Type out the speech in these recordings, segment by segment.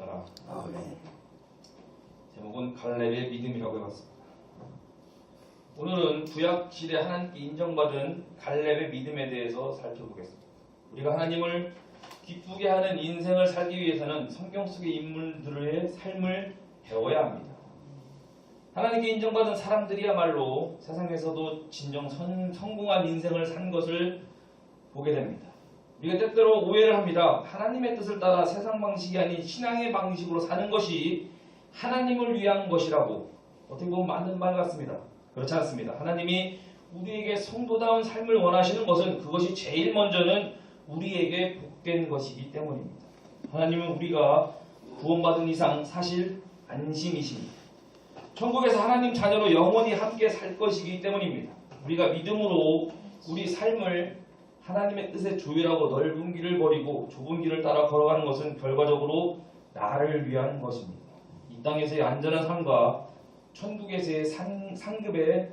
주셨더라. 아멘. 제목은 갈렙의 믿음이라고 해봤습니다. 오늘은 구약 시대 하나님께 인정받은 갈렙의 믿음에 대해서 살펴보겠습니다. 우리가 하나님을 기쁘게 하는 인생을 살기 위해서는 성경 속의 인물들의 삶을 배워야 합니다. 하나님께 인정받은 사람들이야말로 세상에서도 진정 선- 성공한 인생을 산 것을 보게 됩니다. 우리가 때때로 오해를 합니다. 하나님의 뜻을 따라 세상 방식이 아닌 신앙의 방식으로 사는 것이 하나님을 위한 것이라고 어떻게 보면 맞는 말 같습니다. 그렇지 않습니다. 하나님이 우리에게 성도다운 삶을 원하시는 것은 그것이 제일 먼저는 우리에게 복된 것이기 때문입니다. 하나님은 우리가 구원받은 이상 사실 안심이십니다. 천국에서 하나님 자녀로 영원히 함께 살 것이기 때문입니다. 우리가 믿음으로 우리 삶을 하나님의 뜻에 조율하고 넓은 길을 버리고 좁은 길을 따라 걸어가는 것은 결과적으로 나를 위한 것입니다. 이 땅에서의 안전한 삶과 천국에서의 상, 상급의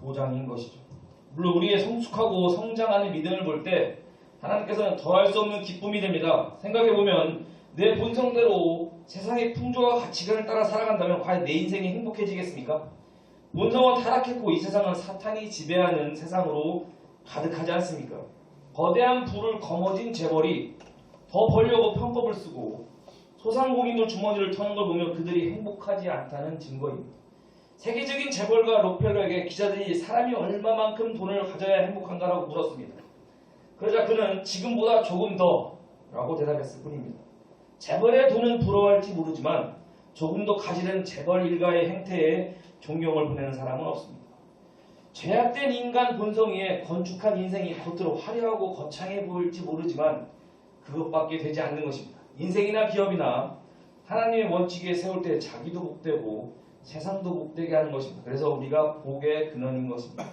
보장인 것이죠. 물론 우리의 성숙하고 성장하는 믿음을 볼 때 하나님께서는 더할 수 없는 기쁨이 됩니다. 생각해보면 내 본성대로 세상의 풍조와 가치관을 따라 살아간다면 과연 내 인생이 행복해지겠습니까? 본성은 타락했고 이 세상은 사탄이 지배하는 세상으로 가득하지 않습니까? 거대한 불을 거머쥔 재벌이 더 벌려고 편법을 쓰고 소상공인들 주머니를 터는 걸 보면 그들이 행복하지 않다는 증거입니다. 세계적인 재벌가 록펠러에게 기자들이 사람이 얼마만큼 돈을 가져야 행복한가라고 물었습니다. 그러자 그는 지금보다 조금 더 라고 대답했을 뿐입니다. 재벌의 돈은 부러워할지 모르지만 조금 더 가지는 재벌 일가의 행태에 존경을 보내는 사람은 없습니다. 죄악된 인간 본성 위에 건축한 인생이 겉으로 화려하고 거창해 보일지 모르지만 그것밖에 되지 않는 것입니다. 인생이나 기업이나 하나님의 원칙에 세울 때 자기도 복되고 세상도 복되게 하는 것입니다. 그래서 우리가 복의 근원인 것입니다.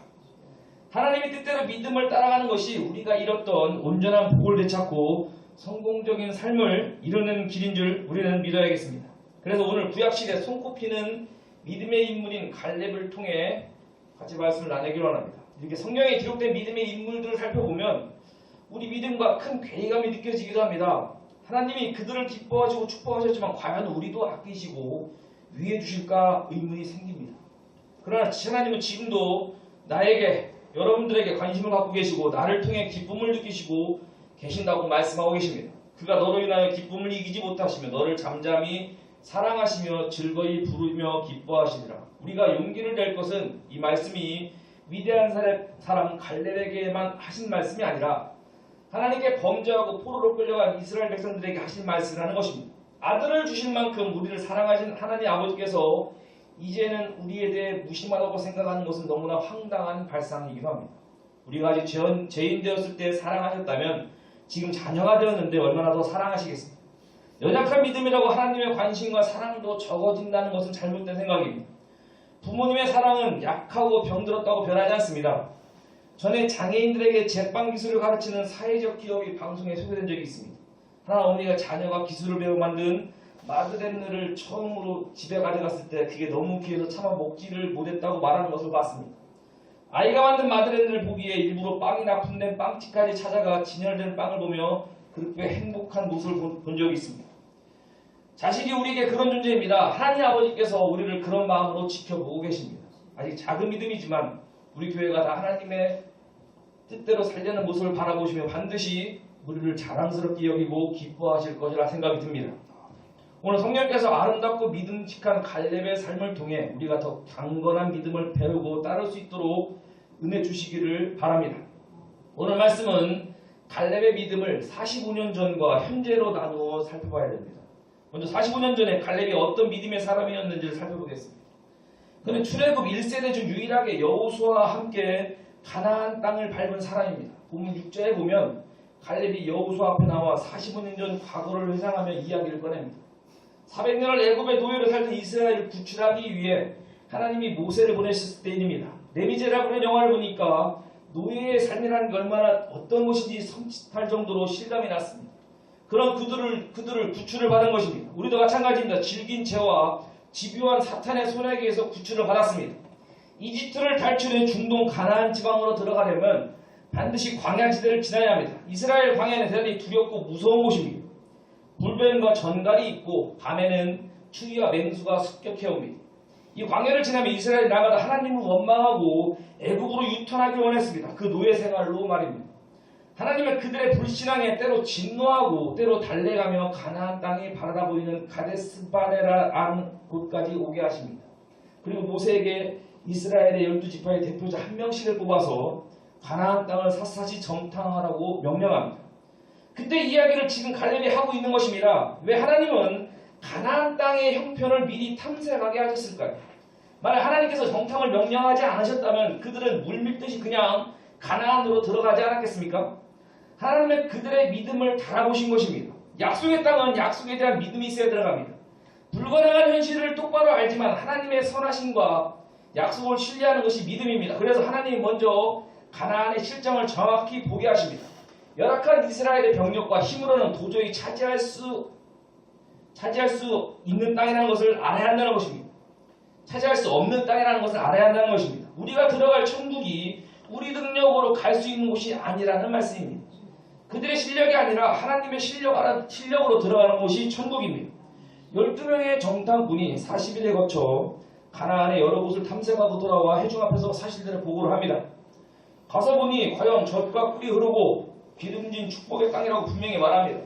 하나님의 뜻대로 믿음을 따라가는 것이 우리가 잃었던 온전한 복을 되찾고 성공적인 삶을 이루는 길인 줄 우리는 믿어야겠습니다. 그래서 오늘 구약시대 손꼽히는 믿음의 인물인 갈렙을 통해 같이 말씀을 나누기로 합니다. 이렇게 성경에 기록된 믿음의 인물들을 살펴보면 우리 믿음과 큰 괴리감이 느껴지기도 합니다. 하나님이 그들을 기뻐하시고 축복하셨지만 과연 우리도 아끼시고 위해 주실까 의문이 생깁니다. 그러나 하나님은 지금도 나에게 여러분들에게 관심을 갖고 계시고 나를 통해 기쁨을 느끼시고 계신다고 말씀하고 계십니다. 그가 너로 인하여 기쁨을 이기지 못하시며 너를 잠잠히 사랑하시며 즐거이 부르며 기뻐하시리라. 우리가 용기를 낼 것은 이 말씀이 위대한 사람, 갈렙에게만 하신 말씀이 아니라 하나님께 범죄하고 포로로 끌려간 이스라엘 백성들에게 하신 말씀이라는 것입니다. 아들을 주신 만큼 우리를 사랑하신 하나님 아버지께서 이제는 우리에 대해 무심하다고 생각하는 것은 너무나 황당한 발상이기도 합니다. 우리가 아직 죄인 되었을 때 사랑하셨다면 지금 자녀가 되었는데 얼마나 더 사랑하시겠습니까? 연약한 믿음이라고 하나님의 관심과 사랑도 적어진다는 것은 잘못된 생각입니다. 부모님의 사랑은 약하고 병들었다고 변하지 않습니다. 전에 장애인들에게 제빵 기술을 가르치는 사회적 기업이 방송에 소개된 적이 있습니다. 하나 어머니가 자녀가 기술을 배워 만든 마드레느를 처음으로 집에 가져갔을 때 그게 너무 귀해서 차마 먹지를 못했다고 말하는 것을 봤습니다. 아이가 만든 마드레느를 보기에 일부러 빵이 납품된 빵집까지 찾아가 진열된 빵을 보며 그렇게 행복한 모습을 본- 본 적이 있습니다. 자식이 우리에게 그런 존재입니다. 하나님 아버지께서 우리를 그런 마음으로 지켜보고 계십니다. 아직 작은 믿음이지만 우리 교회가 다 하나님의 뜻대로 살려는 모습을 바라보시며 반드시 우리를 자랑스럽게 여기고 기뻐하실 것이라 생각이 듭니다. 오늘 성령께서 아름답고 믿음직한 갈렙의 삶을 통해 우리가 더 강건한 믿음을 배우고 따를 수 있도록 은혜 주시기를 바랍니다. 오늘 말씀은 갈렙의 믿음을 45년 전과 현재로 나누어 살펴봐야 됩니다. 먼저 45년 전에 갈렙이 어떤 믿음의 사람이었는지를 살펴보겠습니다. 그는 출애굽 1세대 중 유일하게 여호수아와 함께 가나안 땅을 밟은 사람입니다. 보면 6절에 보면 갈렙이 여호수아 앞에 나와 45년 전 과거를 회상하며 이야기를 꺼냅니다. 400년을 애굽의 노예로 살던 이스라엘을 구출하기 위해 하나님이 모세를 보내셨을 때입니다. 레미제라블의 영화를 보니까 노예의 삶이라는 게 얼마나 어떤 것인지 섬찟할 정도로 실감이 났습니다. 그런 그들을 그들을 구출을 받은 것입니다. 우리도 마찬가지입니다. 질긴 죄와 집요한 사탄의 손에게서 구출을 받았습니다. 이집트를 탈출해 중동 가나안 지방으로 들어가려면 반드시 광야 지대를 지나야 합니다. 이스라엘 광야는 대단히 두렵고 무서운 곳입니다. 불뱀과 전갈이 있고 밤에는 추위와 맹수가 습격해 옵니다. 이 광야를 지나면 이스라엘 나라가 하나님을 원망하고 애국으로 유턴하기 원했습니다. 그 노예 생활로 말입니다. 하나님은 그들의 불신앙에 때로 진노하고 때로 달래가며 가나안 땅이 바라다 보이는 가데스 바네라는 곳까지 오게 하십니다. 그리고 모세에게 이스라엘의 열두 지파의 대표자 한 명씩을 뽑아서 가나안 땅을 샅샅이 점탕하라고 명령합니다. 그때 이야기를 지금 갈렙이 하고 있는 것입니다. 왜 하나님은 가나안 땅의 형편을 미리 탐색하게 하셨을까요? 만약 하나님께서 정탐을 명령하지 않으셨다면 그들은 물 밀듯이 그냥 가나안으로 들어가지 않았겠습니까? 하나님은 그들의 믿음을 달아보신 것입니다. 약속의 땅은 약속에 대한 믿음이 있어야 들어갑니다. 불가능한 현실을 똑바로 알지만 하나님의 선하심과 약속을 신뢰하는 것이 믿음입니다. 그래서 하나님이 먼저 가나안의 실정을 정확히 보게 하십니다. 열악한 이스라엘의 병력과 힘으로는 도저히 차지할 수 차지할 수 있는 땅이라는 것을 알아야 한다는 것입니다. 차지할 수 없는 땅이라는 것을 알아야 한다는 것입니다. 우리가 들어갈 천국이 우리 능력으로 갈 수 있는 곳이 아니라는 말씀입니다. 그들의 실력이 아니라 하나님의 실력, 실력으로 들어가는 곳이 천국입니다. 12명의 정탐군이 40일에 거쳐 가나안의 여러 곳을 탐색하고 돌아와 해중 앞에서 사실들을 보고를 합니다. 가서 보니 과연 젖과 꿀이 흐르고 기름진 축복의 땅이라고 분명히 말합니다.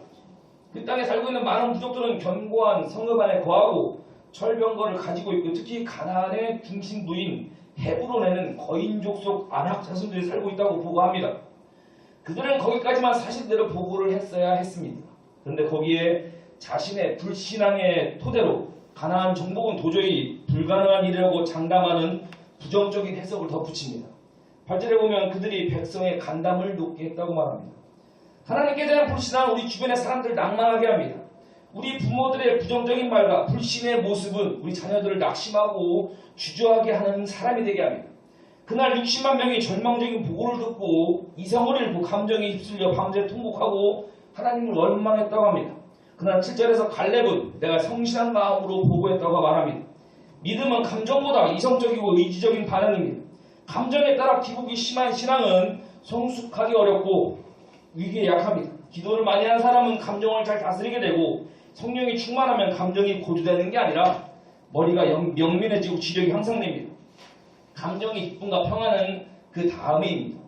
그 땅에 살고 있는 많은 부족들은 견고한 성읍 안에 거하고 철병거를 가지고 있고 특히 가나안의 중심부인 헤브론에는 거인족 속 안악 자손들이 살고 있다고 보고합니다. 그들은 거기까지만 사실대로 보고를 했어야 했습니다. 그런데 거기에 자신의 불신앙의 토대로 가나안 정복은 도저히 불가능한 일이라고 장담하는 부정적인 해석을 덧붙입니다. 8절에 보면 그들이 백성의 간담을 높게 했다고 말합니다. 하나님께 대한 불신은 우리 주변의 사람들을 낭만하게 합니다. 우리 부모들의 부정적인 말과 불신의 모습은 우리 자녀들을 낙심하고 주저하게 하는 사람이 되게 합니다. 그날 60만 명이 절망적인 보고를 듣고 이성을 잃고 감정에 휩쓸려 밤새 통곡하고 하나님을 원망했다고 합니다. 그러나 7절에서 갈렙은 내가 성실한 마음으로 보고했다고 말합니다. 믿음은 감정보다 이성적이고 의지적인 반응입니다. 감정에 따라 기복이 심한 신앙은 성숙하기 어렵고 위기에 약합니다. 기도를 많이 하는 사람은 감정을 잘 다스리게 되고 성령이 충만하면 감정이 고조되는 게 아니라 머리가 명민해지고 지력이 향상됩니다. 감정의 기쁨과 평안은 그 다음입니다.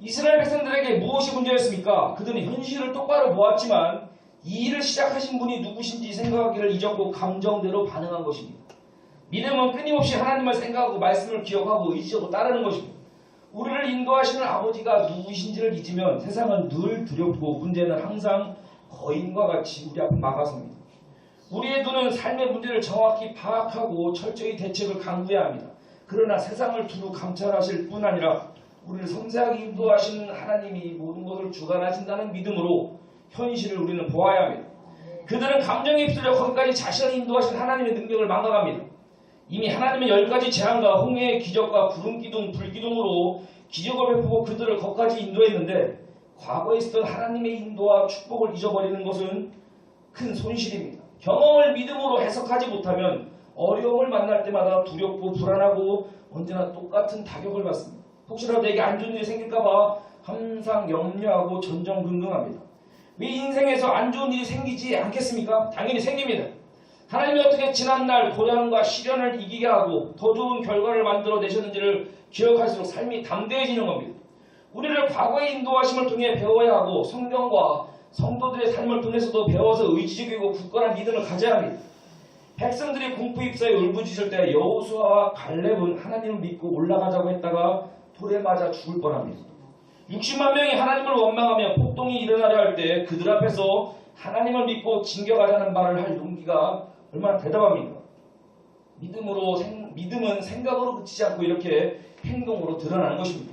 이스라엘 백성들에게 무엇이 문제였습니까? 그들은 현실을 똑바로 보았지만 이 일을 시작하신 분이 누구신지 생각하기를 잊었고 감정대로 반응한 것입니다. 믿음은 끊임없이 하나님을 생각하고 말씀을 기억하고 의지적으로 따르는 것입니다. 우리를 인도하시는 아버지가 누구신지를 잊으면 세상은 늘 두렵고 문제는 항상 거인과 같이 우리 앞에 막아섭니다. 우리의 눈은 삶의 문제를 정확히 파악하고 철저히 대책을 강구해야 합니다. 그러나 세상을 두루 감찰하실 뿐 아니라 우리를 섬세하게 인도하시는 하나님이 모든 것을 주관하신다는 믿음으로 현실을 우리는 보아야 합니다. 그들은 감정에 휩쓸려 거기까지 자신을 인도하신 하나님의 능력을 망각합니다. 이미 하나님의 열 가지 재앙과 홍해의 기적과 구름 기둥, 불 기둥으로 기적을 베푸고 그들을 거기까지 인도했는데 과거에 있었던 하나님의 인도와 축복을 잊어버리는 것은 큰 손실입니다. 경험을 믿음으로 해석하지 못하면 어려움을 만날 때마다 두렵고 불안하고 언제나 똑같은 타격을 받습니다. 혹시라도 내게 안 좋은 일이 생길까봐 항상 염려하고 전전긍긍합니다. 왜 인생에서 안 좋은 일이 생기지 않겠습니까? 당연히 생깁니다. 하나님이 어떻게 지난날 고난과 시련을 이기게 하고 더 좋은 결과를 만들어 내셨는지를 기억할수록 삶이 담대해지는 겁니다. 우리를 과거의 인도하심을 통해 배워야 하고 성경과 성도들의 삶을 통해서도 배워서 의지적이고 굳건한 믿음을 가져야 합니다. 백성들이 공포 입사에 울부짖을 때 여호수아와 갈렙은 하나님을 믿고 올라가자고 했다가 돌에 맞아 죽을 뻔합니다. 60만 명이 하나님을 원망하며 폭동이 일어나려 할 때 그들 앞에서 하나님을 믿고 진격하자는 말을 할 용기가 얼마나 대담합니까? 믿음으로 생, 믿음은 생각으로 그치지 않고 이렇게 행동으로 드러나는 것입니다.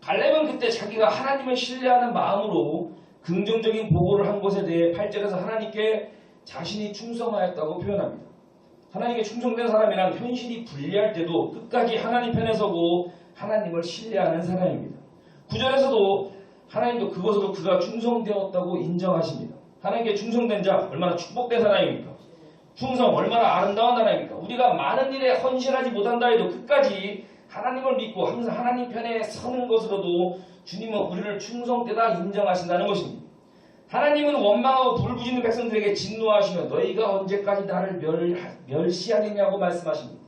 갈렙은 그때 자기가 하나님을 신뢰하는 마음으로 긍정적인 보고를 한 것에 대해 8절에서 하나님께 자신이 충성하였다고 표현합니다. 하나님께 충성된 사람이란 현실이 불리할 때도 끝까지 하나님 편에 서고 하나님을 신뢰하는 사람입니다. 9절에서도 하나님도 그것으로 그가 충성되었다고 인정하십니다. 하나님께 충성된 자 얼마나 축복된 사람입니까? 충성 얼마나 아름다운 사람입니까? 우리가 많은 일에 헌신하지 못한다 해도 끝까지 하나님을 믿고 항상 하나님 편에 서는 것으로도 주님은 우리를 충성되다 인정하신다는 것입니다. 하나님은 원망하고 불부짖는 백성들에게 진노하시며 너희가 언제까지 나를 멸, 멸시하겠냐고 말씀하십니다.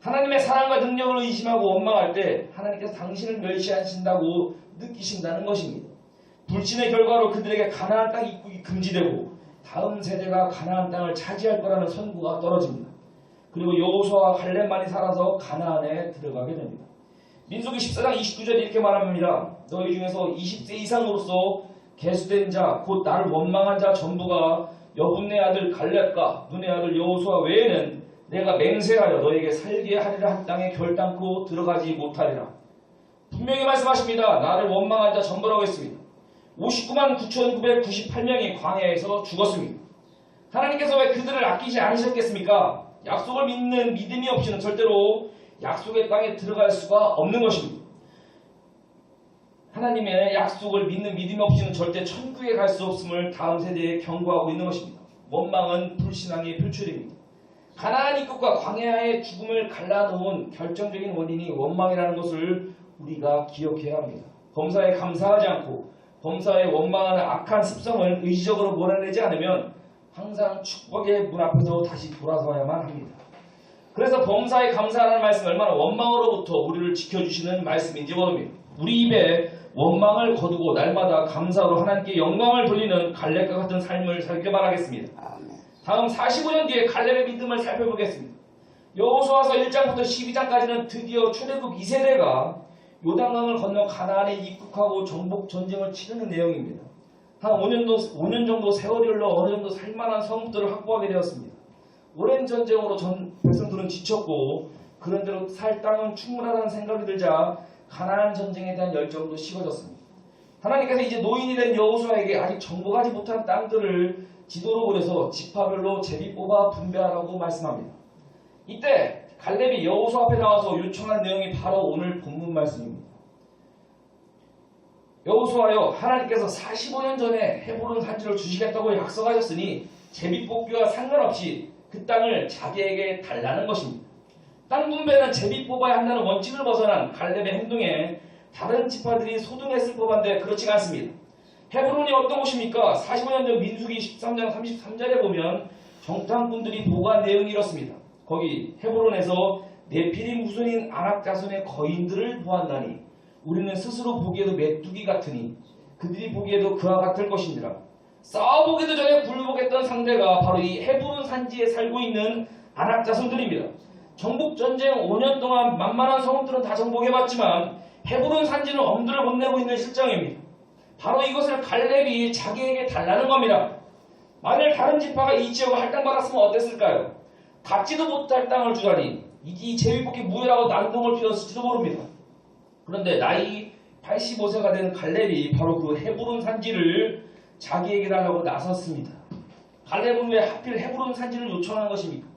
하나님의 사랑과 능력을 의심하고 원망할 때 하나님께서 당신을 멸시하신다고 느끼신다는 것입니다. 불신의 결과로 그들에게 가나안 땅 입국이 금지되고 다음 세대가 가나안 땅을 차지할 거라는 선구가 떨어집니다. 그리고 여호수아와 갈렙만이 살아서 가나안에 들어가게 됩니다. 민수기 14장 29절에 이렇게 말합니다. 너희 중에서 20세 이상으로서 개수된 자, 곧 나를 원망한 자 전부가 여분네 아들 갈렙과 눈의 아들 여호수아 외에는 내가 맹세하여 너에게 살게 하리라 한 땅에 결단코 들어가지 못하리라. 분명히 말씀하십니다. 나를 원망한 자 전부라고 했습니다. 59만 9,998명이 광야에서 죽었습니다. 하나님께서 왜 그들을 아끼지 않으셨겠습니까? 약속을 믿는 믿음이 없이는 절대로 약속의 땅에 들어갈 수가 없는 것입니다. 하나님의 약속을 믿는 믿음이 없이는 절대 천국에 갈 수 없음을 다음 세대에 경고하고 있는 것입니다. 원망은 불신앙의 표출입니다. 가나안 입국과 광야의 죽음을 갈라놓은 결정적인 원인이 원망이라는 것을 우리가 기억해야 합니다. 범사에 감사하지 않고 범사에 원망하는 악한 습성을 의지적으로 몰아내지 않으면 항상 축복의 문 앞에서 다시 돌아서야만 합니다. 그래서 범사에 감사하는 말씀 얼마나 원망으로부터 우리를 지켜주시는 말씀인지 모릅니다. 우리 입에 원망을 거두고 날마다 감사로 하나님께 영광을 돌리는 갈렙과 같은 삶을 살길 바라겠습니다. 다음 45년 뒤에 갈렙의 믿음을 살펴보겠습니다. 여호수아서 1장부터 12장까지는 드디어 출애굽 2세대가 요단강을 건너 가나안에 입국하고 정복 전쟁을 치르는 내용입니다. 한 5년도 5년 정도 세월이 흘러 어느 정도 살만한 성읍들을 확보하게 되었습니다. 오랜 전쟁으로 전 백성들은 지쳤고 그런대로 살 땅은 충분하다는 생각이 들자 가나안 전쟁에 대한 열정도 식어졌습니다. 하나님께서 이제 노인이 된 여호수아에게 아직 정복하지 못한 땅들을 지도로 그려서 지파별로 제비 뽑아 분배하라고 말씀합니다. 이때 갈렙이 여호수 앞에 나와서 요청한 내용이 바로 오늘 본문 말씀입니다. 여호수아여 하나님께서 45년 전에 헤브론 산지를 주시겠다고 약속하셨으니 제비 뽑기와 상관없이 그 땅을 자기에게 달라는 것입니다. 땅 분배는 제비 뽑아야 한다는 원칙을 벗어난 갈렙의 행동에 다른 지파들이 소등했을 법한데 그렇지가 않습니다. 헤브론이 어떤 곳입니까? 45년 전 민수기 13장 33절에 보면 정탐꾼들이 보고한 내용이 이렇습니다. 거기 헤브론에서 네피림 후손인 아낙 자손의 거인들을 보았나니 우리는 스스로 보기에도 메뚜기 같으니 그들이 보기에도 그와 같을 것이니라. 싸워보기도 전에 굴복했던 상대가 바로 이 헤브론 산지에 살고 있는 아낙 자손들입니다. 정복 전쟁 5년 동안 만만한 성읍들은 다 정복해봤지만 헤브론 산지는 엄두를 못 내고 있는 실정입니다. 바로 이것을 갈렙이 자기에게 달라는 겁니다. 만일 다른 지파가 이 지역을 할당받았으면 어땠을까요? 갖지도 못할 땅을 주다니 이 제비뽑기 무효라고 난동을 피웠을지도 모릅니다. 그런데 나이 85세가 된 갈렙이 바로 그 헤브론 산지를 자기에게 달라고 나섰습니다. 갈렙은 왜 하필 헤브론 산지를 요청한 것입니까?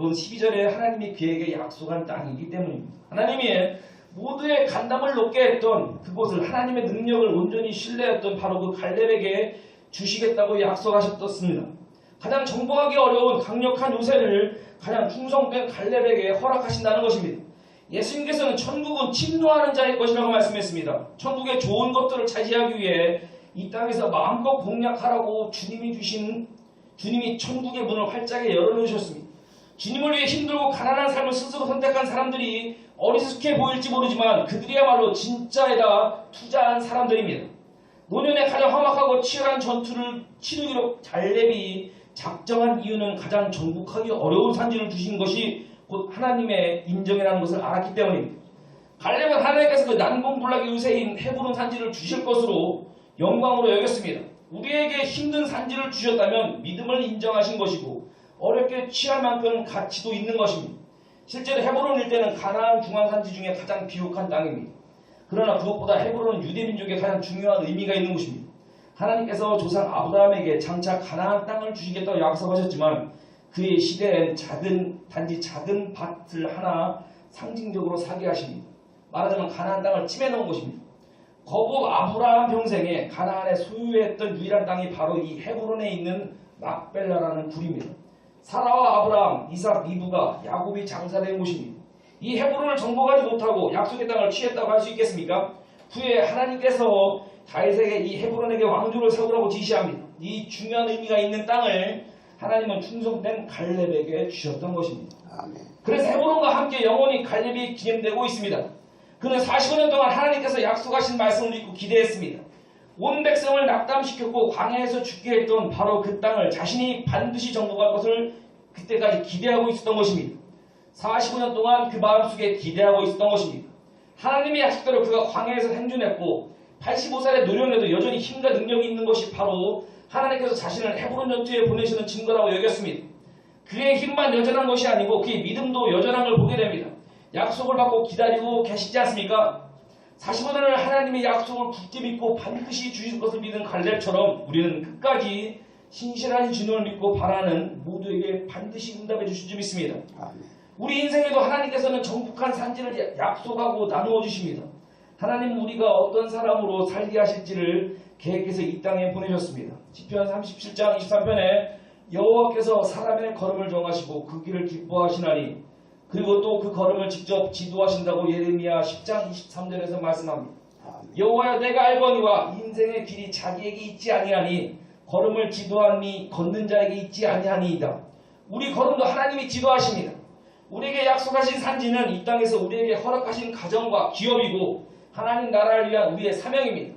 그건 12절에 하나님이 그에게 약속한 땅이기 때문입니다. 하나님이 모두의 간담을 높게 했던 그곳을 하나님의 능력을 온전히 신뢰했던 바로 그 갈렙에게 주시겠다고 약속하셨습니다. 가장 정복하기 어려운 강력한 요새를 가장 충성된 갈렙에게 허락하신다는 것입니다. 예수님께서는 천국은 침노하는 자의 것이라고 말씀했습니다. 천국의 좋은 것들을 차지하기 위해 이 땅에서 마음껏 공략하라고 주님이 주신 주님이 천국의 문을 활짝에 열어놓으셨습니다. 주님을 위해 힘들고 가난한 삶을 스스로 선택한 사람들이 어리숙해 보일지 모르지만 그들이야말로 진짜에다 투자한 사람들입니다. 노년에 가장 험악하고 치열한 전투를 치르기로 잘렙이 작정한 이유는 가장 정복하기 어려운 산지를 주신 것이 곧 하나님의 인정이라는 것을 알았기 때문입니다. 갈렙은 하나님께서 그 난공불락의 유세인 헤브론 산지를 주실 것으로 영광으로 여겼습니다. 우리에게 힘든 산지를 주셨다면 믿음을 인정하신 것이고 어렵게 취할 만큼 가치도 있는 것입니다. 실제로 헤브론 일대는 가나안 중앙산지 중에 가장 비옥한 땅입니다. 그러나 그것보다 헤브론은 유대민족의 가장 중요한 의미가 있는 곳입니다. 하나님께서 조상 아브라함에게 장차 가나안 땅을 주시겠다고 약속하셨지만 그의 시대엔 작은 단지 작은 밭을 하나 상징적으로 사게 하십니다. 말하자면 가나안 땅을 침해 놓은 것입니다. 거부 아브라함 평생에 가나안에 소유했던 유일한 땅이 바로 이 헤브론에 있는 막벨라라는 굴입니다. 사라와 아브라함, 이삭, 리브가 야곱이 장사된 곳입니다. 이 헤브론을 정복하지 못하고 약속의 땅을 취했다고 할 수 있겠습니까? 후에 하나님께서 다윗에게 이 헤브론에게 왕조를 세우라고 지시합니다. 이 중요한 의미가 있는 땅을 하나님은 충성된 갈렙에게 주셨던 것입니다. 아멘. 그래서 헤브론과 함께 영원히 갈렙이 기념되고 있습니다. 그는 45년 동안 하나님께서 약속하신 말씀을 믿고 기대했습니다. 온 백성을 낙담시켰고 광야에서 죽게 했던 바로 그 땅을 자신이 반드시 정복할 것을 그때까지 기대하고 있었던 것입니다. 45년 동안 그 마음속에 기대하고 있었던 것입니다. 하나님의 약속대로 그가 광야에서 생존했고 85살의 노령에도 여전히 힘과 능력이 있는 것이 바로 하나님께서 자신을 헤브론 전투에 보내시는 증거라고 여겼습니다. 그의 힘만 여전한 것이 아니고 그의 믿음도 여전한 걸 보게 됩니다. 약속을 받고 기다리고 계시지 않습니까? 45년을 하나님의 약속을 굳게 믿고 반드시 주실 것을 믿은 갈렙처럼 우리는 끝까지 신실한 주님을 믿고 바라는 모두에게 반드시 응답해 주실 줄 믿습니다. 우리 인생에도 하나님께서는 정복한 산지를 약속하고 나누어 주십니다. 하나님 우리가 어떤 사람으로 살게 하실지를 계획해서 이 땅에 보내셨습니다. 시편 37장 23편에 여호와께서 사람의 걸음을 정하시고 그 길을 기뻐하시나니 그리고 또 그 걸음을 직접 지도하신다고 예레미야 10장 23절에서 말씀합니다. 여호와여 내가 알거니와 인생의 길이 자기에게 있지 아니하니 걸음을 지도함이 걷는 자에게 있지 아니하니이다. 우리 걸음도 하나님이 지도하십니다. 우리에게 약속하신 산지는 이 땅에서 우리에게 허락하신 가정과 기업이고 하나님 나라를 위한 우리의 사명입니다.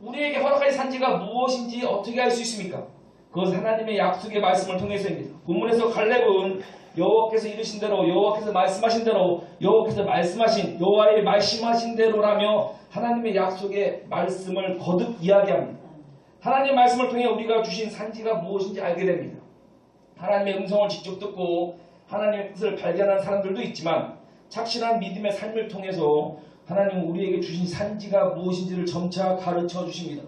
우리에게 허락하신 산지가 무엇인지 어떻게 알 수 있습니까? 그것은 하나님의 약속의 말씀을 통해서입니다. 본문에서 갈렙은 여호와께서 이르신 대로 여호와께서 말씀하신 대로 여호와께서 말씀하신 여호와의 말씀하신 대로라며 하나님의 약속의 말씀을 거듭 이야기합니다. 하나님의 말씀을 통해 우리가 주신 산지가 무엇인지 알게 됩니다. 하나님의 음성을 직접 듣고 하나님의 뜻을 발견한 사람들도 있지만 착실한 믿음의 삶을 통해서 하나님은 우리에게 주신 산지가 무엇인지를 점차 가르쳐 주십니다.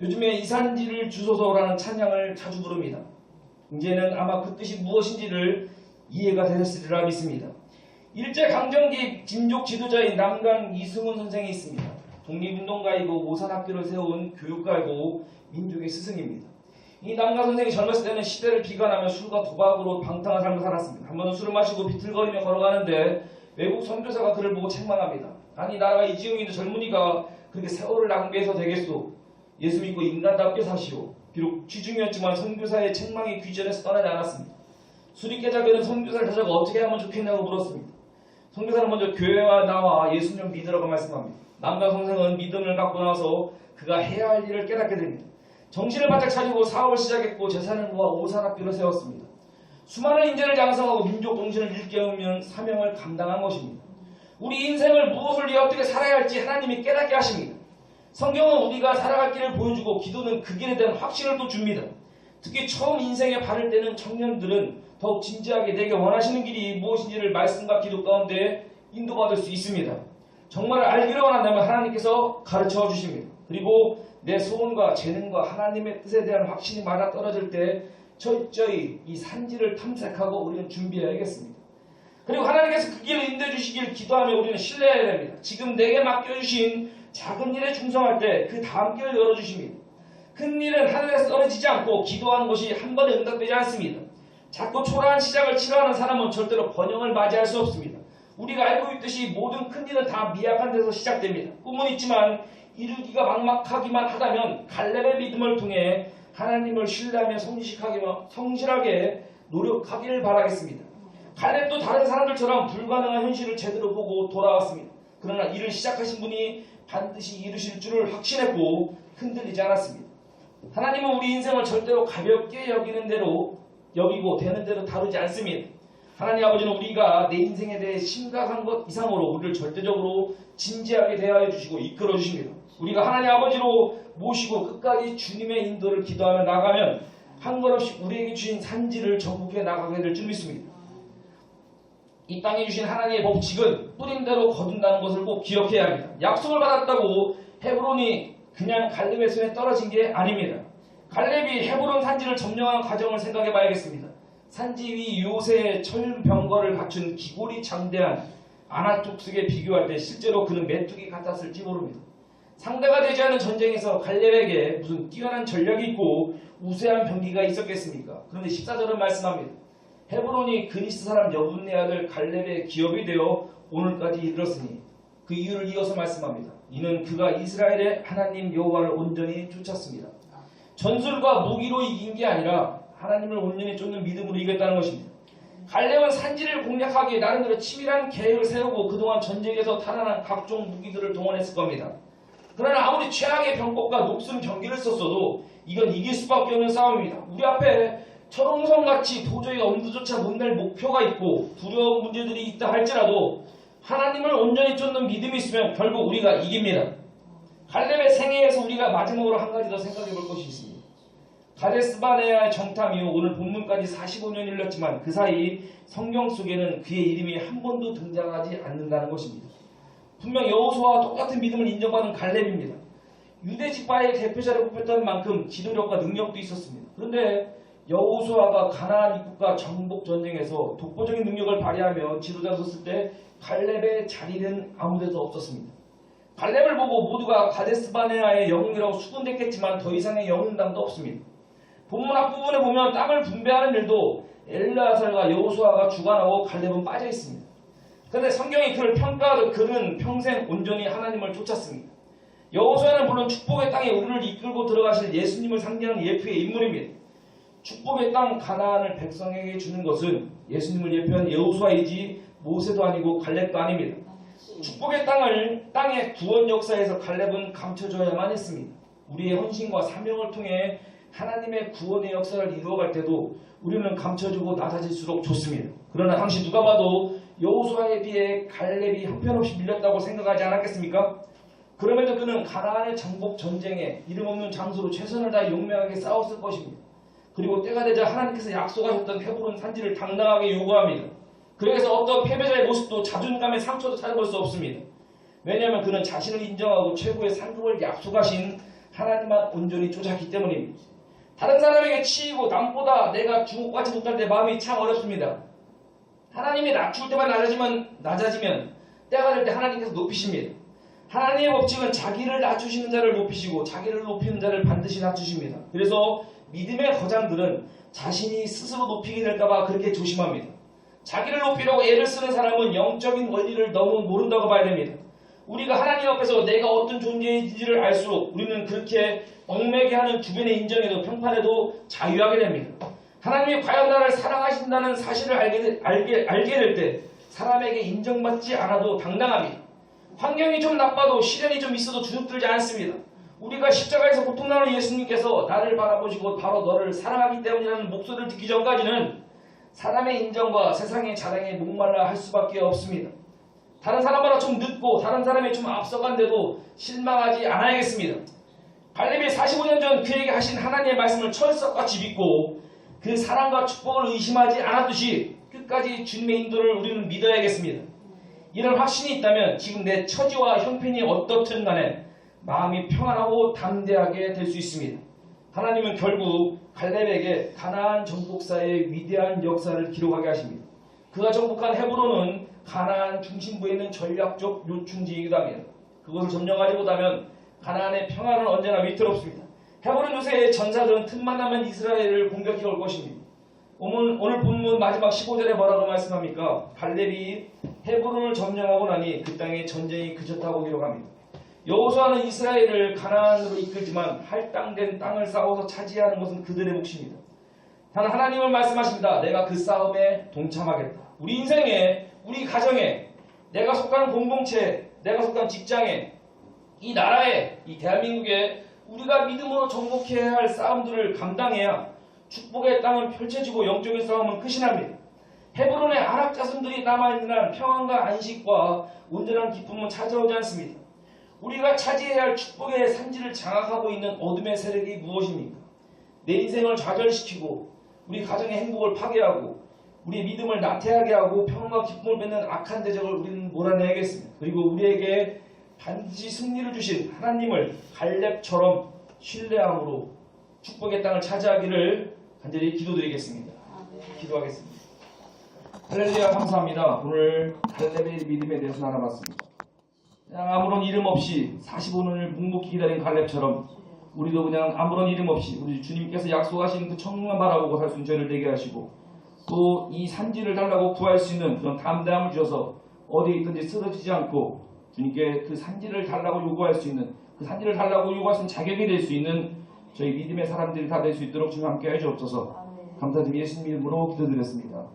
요즘에 이 산지를 주소서라는 찬양을 자주 부릅니다. 이제는 아마 그 뜻이 무엇인지를 이해가 되셨으리라 믿습니다. 일제강점기 진족 지도자인 남강 이승훈 선생이 있습니다. 독립운동가이고 모산학교를 세운 교육가이고 민족의 스승입니다. 이 남강 선생이 젊었을 때는 시대를 비관하며 술과 도박으로 방탕한 삶을 살았습니다. 한 번은 술을 마시고 비틀거리며 걸어가는데 외국 선교사가 그를 보고 책망합니다. 아니 나라가 이지용인데 젊은이가 그렇게 세월을 낭비해서 되겠소. 예수 믿고 인간답게 사시오. 비록 취중이었지만 선교사의 책망이 귀전에서 떠나지 않았습니다. 술이 깨자기는 선교사를 다자가 어떻게 하면 좋겠냐고 물었습니다. 선교사는 먼저 교회와 나와 예수님 믿으라고 말씀합니다. 남자 선생은 믿음을 갖고 나서 그가 해야 할 일을 깨닫게 됩니다. 정신을 바짝 차리고 사업을 시작했고 재산을 모아 오산학교를 세웠습니다. 수많은 인재를 양성하고 민족 정신을 일깨우면 사명을 감당한 것입니다. 우리 인생을 무엇을 위해 어떻게 살아야 할지 하나님이 깨닫게 하십니다. 성경은 우리가 살아갈 길을 보여주고 기도는 그 길에 대한 확신을 또 줍니다. 특히 처음 인생에 발을 떼는 청년들은 더욱 진지하게 내게 원하시는 길이 무엇인지를 말씀과 기도 가운데 인도받을 수 있습니다. 정말 알기를 원한다면 하나님께서 가르쳐 주십니다. 그리고 내 소원과 재능과 하나님의 뜻에 대한 확신이 맞아 떨어질 때 철저히 이 산지를 탐색하고 우리는 준비해야겠습니다. 그리고 하나님께서 그 길을 인도해 주시길 기도하며 우리는 신뢰해야 됩니다. 지금 내게 맡겨주신 작은 일에 충성할 때 그 다음 길을 열어주십니다. 큰 일은 하늘에서 떨어지지 않고 기도하는 것이 한 번에 응답되지 않습니다. 자꾸 초라한 시작을 치러하는 사람은 절대로 번영을 맞이할 수 없습니다. 우리가 알고 있듯이 모든 큰 일은 다 미약한 데서 시작됩니다. 꿈은 있지만 이루기가 막막하기만 하다면 갈렙의 믿음을 통해 하나님을 신뢰하며 성실하게, 성실하게 노력하기를 바라겠습니다. 갈렙도 다른 사람들처럼 불가능한 현실을 제대로 보고 돌아왔습니다. 그러나 일을 시작하신 분이 반드시 이루실 줄을 확신했고 흔들리지 않았습니다. 하나님은 우리 인생을 절대로 가볍게 여기는 대로 여기고 되는 대로 다루지 않습니다. 하나님 아버지는 우리가 내 인생에 대해 심각한 것 이상으로 우리를 절대적으로 진지하게 대하여 주시고 이끌어 주십니다. 우리가 하나님 아버지로 모시고 끝까지 주님의 인도를 기도하며 나가면 한 걸음씩 우리에게 주신 산지를 정복해 나가게 될 줄 믿습니다. 이 땅에 주신 하나님의 법칙은 뿌린 대로 거둔다는 것을 꼭 기억해야 합니다. 약속을 받았다고 헤브론이 그냥 갈렙의 손에 떨어진 게 아닙니다. 갈렙이 헤브론 산지를 점령한 과정을 생각해 봐야겠습니다. 산지 위 요새의 철병거를 갖춘 기골이 장대한 아나톡스에 비교할 때 실제로 그는 메뚜기 같았을지 모릅니다. 상대가 되지 않은 전쟁에서 갈렙에게 무슨 뛰어난 전략이 있고 우세한 병기가 있었겠습니까? 그런데 14절은 말씀합니다. 헤브론이 그니스 사람 여분네 아들 갈렙의 기업이 되어 오늘까지 이르렀으니 그 이유를 이어서 말씀합니다. 이는 그가 이스라엘의 하나님 여호와를 온전히 쫓았습니다. 전술과 무기로 이긴 게 아니라 하나님을 온전히 쫓는 믿음으로 이겼다는 것입니다. 갈렙은 산지를 공략하기에 나름대로 치밀한 계획을 세우고 그동안 전쟁에서 탈환한 각종 무기들을 동원했을 겁니다. 그러나 아무리 최악의 병법과 녹슨 경기를 썼어도 이건 이길 수밖에 없는 싸움입니다. 우리 앞에 철옹성같이 도저히 엄두조차 못 낼 목표가 있고 두려운 문제들이 있다 할지라도 하나님을 온전히 쫓는 믿음이 있으면 결국 우리가 이깁니다. 갈렙의 생애에서 우리가 마지막으로 한 가지 더 생각해 볼 것이 있습니다. 가데스바네아의 정탐 이후 오늘 본문까지 45년이 흘렀지만 그 사이 성경 속에는 그의 이름이 한 번도 등장하지 않는다는 것입니다. 분명 여호수아와 똑같은 믿음을 인정받은 갈렙입니다. 유대 지파의 대표자로 뽑혔던 만큼 지도력과 능력도 있었습니다. 그런데 여호수아가 가나안 입국과 정복 전쟁에서 독보적인 능력을 발휘하며 지도자 섰을 때 갈렙의 자리는 아무데도 없었습니다. 갈렙을 보고 모두가 가데스바네아의 영웅이라고 수군댔겠지만 더 이상의 영웅담도 없습니다. 본문 앞부분에 보면 땅을 분배하는 일도 엘라살과 여호수아가 주관하고 갈렙은 빠져 있습니다. 그런데 성경이 그를 평가하듯 그는 평생 온전히 하나님을 쫓았습니다. 여호수아는 물론 축복의 땅에 우리를 이끌고 들어가실 예수님을 상징하는 예표의 인물입니다. 축복의 땅 가나안을 백성에게 주는 것은 예수님을 예표한 여호수아이지 모세도 아니고 갈렙도 아닙니다. 축복의 땅을 땅의 구원 역사에서 갈렙은 감춰줘야만 했습니다. 우리의 헌신과 사명을 통해 하나님의 구원의 역사를 이루어갈 때도 우리는 감춰주고 낮아질수록 좋습니다. 그러나 당시 누가 봐도 여호수아에 비해 갈렙이 형편없이 밀렸다고 생각하지 않았겠습니까? 그럼에도 그는 가나안의 정복 전쟁에 이름 없는 장소로 최선을 다해 용맹하게 싸웠을 것입니다. 그리고 때가 되자 하나님께서 약속하셨던 헤브론 산지를 당당하게 요구합니다. 그래서 어떤 패배자의 모습도 자존감의 상처도 찾아볼 수 없습니다. 왜냐하면 그는 자신을 인정하고 최고의 상급을 약속하신 하나님만 온전히 쫓았기 때문입니다. 다른 사람에게 치이고 남보다 내가 주목받지 못할 때 마음이 참 어렵습니다. 하나님이 낮출 때만 낮아지면 낮아지면 때가 될 때 하나님께서 높이십니다. 하나님의 법칙은 자기를 낮추시는 자를 높이시고 자기를 높이는 자를 반드시 낮추십니다. 그래서 믿음의 거장들은 자신이 스스로 높이게 될까봐 그렇게 조심합니다. 자기를 높이려고 애를 쓰는 사람은 영적인 원리를 너무 모른다고 봐야 됩니다. 우리가 하나님 앞에서 내가 어떤 존재인지를 알수록 우리는 그렇게 얽매게 하는 주변의 인정에도 평판에도 자유하게 됩니다. 하나님이 과연 나를 사랑하신다는 사실을 알게, 알게, 알게 될 때 사람에게 인정받지 않아도 당당합니다. 환경이 좀 나빠도 시련이 좀 있어도 주눅들지 않습니다. 우리가 십자가에서 고통나는 예수님께서 나를 바라보시고 바로 너를 사랑하기 때문이라는 목소리를 듣기 전까지는 사람의 인정과 세상의 자랑에 목말라 할 수밖에 없습니다. 다른 사람보다 좀 늦고 다른 사람이 좀 앞서간데도 실망하지 않아야겠습니다. 갈렙이 45년 전 그에게 하신 하나님의 말씀을 철석같이 믿고 그 사랑과 축복을 의심하지 않았듯이 끝까지 주님의 인도를 우리는 믿어야겠습니다. 이런 확신이 있다면 지금 내 처지와 형편이 어떻든 간에 마음이 평안하고 담대하게 될 수 있습니다. 하나님은 결국 갈렙에게 가나안 정복사의 위대한 역사를 기록하게 하십니다. 그가 정복한 헤브론은 가나안 중심부에 있는 전략적 요충지이기도 합니다. 그것을 점령하지 못하면 가나안의 평안은 언제나 위태롭습니다. 헤브론 요새의 전사들은 틈만 나면 이스라엘을 공격해 올 것입니다. 오늘, 오늘 본문 마지막 15절에 뭐라고 말씀합니까? 갈렙이 헤브론을 점령하고 나니 그 땅에 전쟁이 그쳤다고 기록합니다. 여호수아는 이스라엘을 가나안으로 이끌지만 할당된 땅을 싸워서 차지하는 것은 그들의 몫입니다. 단 하나님은 말씀하십니다. 내가 그 싸움에 동참하겠다. 우리 인생에, 우리 가정에, 내가 속한 공동체, 내가 속한 직장에, 이 나라에, 이 대한민국에 우리가 믿음으로 정복해야 할 싸움들을 감당해야 축복의 땅은 펼쳐지고 영적인 싸움은 끝이 납니다. 헤브론의 아랍 자손들이 남아있는 한 평안과 안식과 온전한 기쁨은 찾아오지 않습니다. 우리가 차지해야 할 축복의 산지를 장악하고 있는 어둠의 세력이 무엇입니까? 내 인생을 좌절시키고 우리 가정의 행복을 파괴하고 우리의 믿음을 나태하게 하고 평안과 기쁨을 뺏는 악한 대적을 우리는 몰아내야겠습니다. 그리고 우리에게 반드시 승리를 주신 하나님을 갈렙처럼 신뢰함으로 축복의 땅을 차지하기를 간절히 기도드리겠습니다. 기도하겠습니다. 할렐루야 감사합니다. 오늘 갈렙의 믿음에 대해서 알아봤습니다. 그냥 아무런 이름 없이 45년을 묵묵히 기다린 갈렙처럼 우리도 그냥 아무런 이름 없이 우리 주님께서 약속하신 그 천국만 바라보고 살 수 있는 죄를 되게 하시고 또 이 산지를 달라고 구할 수 있는 그런 담대함을 주셔서 어디에 있든지 쓰러지지 않고 주님께 그 산지를 달라고 요구할 수 있는 그 산지를 달라고 요구할 수 있는 자격이 될 수 있는 저희 믿음의 사람들이 다 될 수 있도록 주님 함께 해 주옵소서 아멘. 감사드리며 예수님 이름으로 기도드렸습니다.